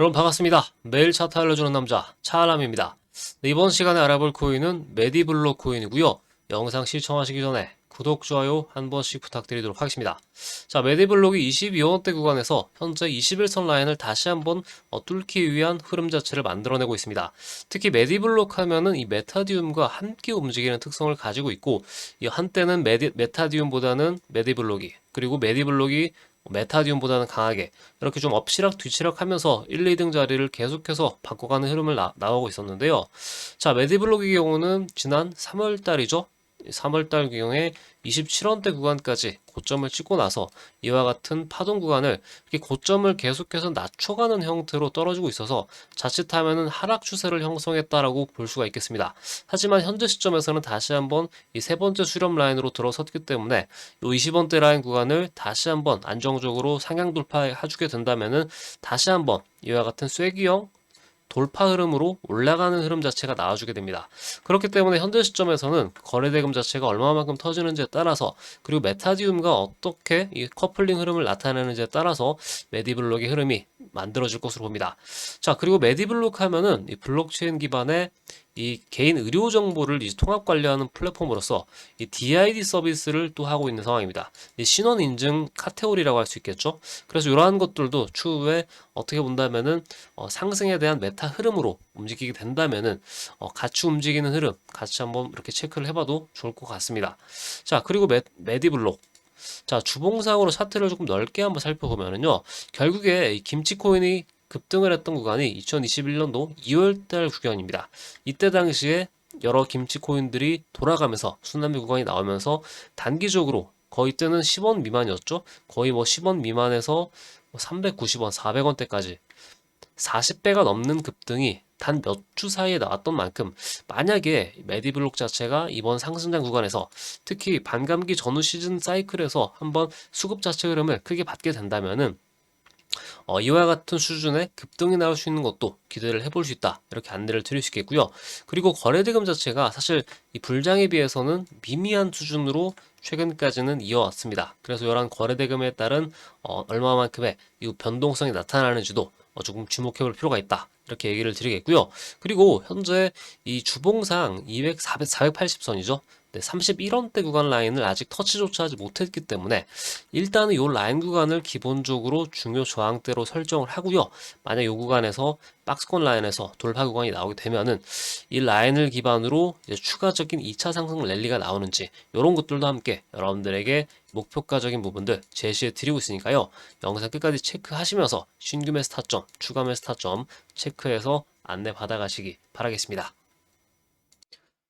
여러분 반갑습니다. 매일 차트 알려주는 남자 차알람입니다. 네, 이번 시간에 알아볼 코인은 메디블록 코인이고요. 영상 시청하시기 전에 구독, 좋아요 한 번씩 부탁드리도록 하겠습니다. 자, 메디블록이 22원대 구간에서 현재 21선 라인을 다시 한번 어, 뚫기 위한 흐름 자체를 만들어내고 있습니다. 특히 메디블록 하면은 이 메타디움과 함께 움직이는 특성을 가지고 있고 이 한때는 메디, 메타디움보다는 메디블록이 그리고 메디블록이 메타디움보다는 강하게 이렇게 좀 엎치락 뒤치락 하면서 1, 2등 자리를 계속해서 바꿔가는 흐름을 나, 나오고 있었는데요. 자, 메디블록의 경우는 지난 3월 달이죠. 3월 달 경우에 27원대 구간까지 고점을 찍고 나서 이와 같은 파동 구간을 이렇게 고점을 계속해서 낮춰가는 형태로 떨어지고 있어서 자칫하면은 하락 추세를 형성했다라고 볼 수가 있겠습니다. 하지만 현재 시점에서는 다시 한번 이 세 번째 수렴 라인으로 들어섰기 때문에 이 20원대 라인 구간을 다시 한번 안정적으로 상향 돌파해 주게 된다면은 다시 한번 이와 같은 쐐기형 돌파 흐름으로 올라가는 흐름 자체가 나와주게 됩니다. 그렇기 때문에 현재 시점에서는 거래대금 자체가 얼마만큼 터지는지에 따라서 그리고 메타디움과 어떻게 이 커플링 흐름을 나타내는지에 따라서 메디블록의 흐름이 만들어질 것으로 봅니다. 자 그리고 메디블록 하면은 이 블록체인 기반의 이 개인 의료 정보를 이제 통합 관리하는 플랫폼으로서 이 DID 서비스를 또 하고 있는 상황입니다. 이 신원 인증 카테고리라고 할 수 있겠죠. 그래서 이러한 것들도 추후에 어떻게 본다면은 어, 상승에 대한 메타 흐름으로 움직이게 된다면은 어, 같이 움직이는 흐름 같이 한번 이렇게 체크를 해봐도 좋을 것 같습니다. 자 그리고 메, 메디블록 자 주봉상으로 차트를 조금 넓게 한번 살펴보면은요 결국에 이 김치코인이 급등을 했던 구간이 2021년도 2월달 구간입니다. 이때 당시에 여러 김치 코인들이 돌아가면서 순환비 구간이 나오면서 단기적으로 거의 때는 10원 미만이었죠. 거의 뭐 10원 미만에서 390원, 400원대까지 40배가 넘는 급등이 단 몇 주 사이에 나왔던 만큼 만약에 메디블록 자체가 이번 상승장 구간에서 특히 반감기 전후 시즌 사이클에서 한번 수급 자체 흐름을 크게 받게 된다면은 어, 이와 같은 수준의 급등이 나올 수 있는 것도 기대를 해볼 수 있다. 이렇게 안내를 드릴 수 있겠고요. 그리고 거래대금 자체가 사실 이 불장에 비해서는 미미한 수준으로 최근까지는 이어왔습니다. 그래서 이러한 거래대금에 따른 어, 얼마만큼의 이 변동성이 나타나는지도 어, 조금 주목해 볼 필요가 있다. 이렇게 얘기를 드리겠고요. 그리고 현재 이 주봉상 200, 400, 480선이죠. 네, 31원대 구간 라인을 아직 터치조차 하지 못했기 때문에 일단은 이 라인 구간을 기본적으로 중요 저항대로 설정을 하고요. 만약 이 구간에서 박스권 라인에서 돌파 구간이 나오게 되면은 이 라인을 기반으로 추가적인 2차 상승 랠리가 나오는지 이런 것들도 함께 여러분들에게 목표가적인 부분들 제시해 드리고 있으니까요. 영상 끝까지 체크하시면서 신규 매스 타점, 추가 매스 타점 체크해서 안내 받아가시기 바라겠습니다.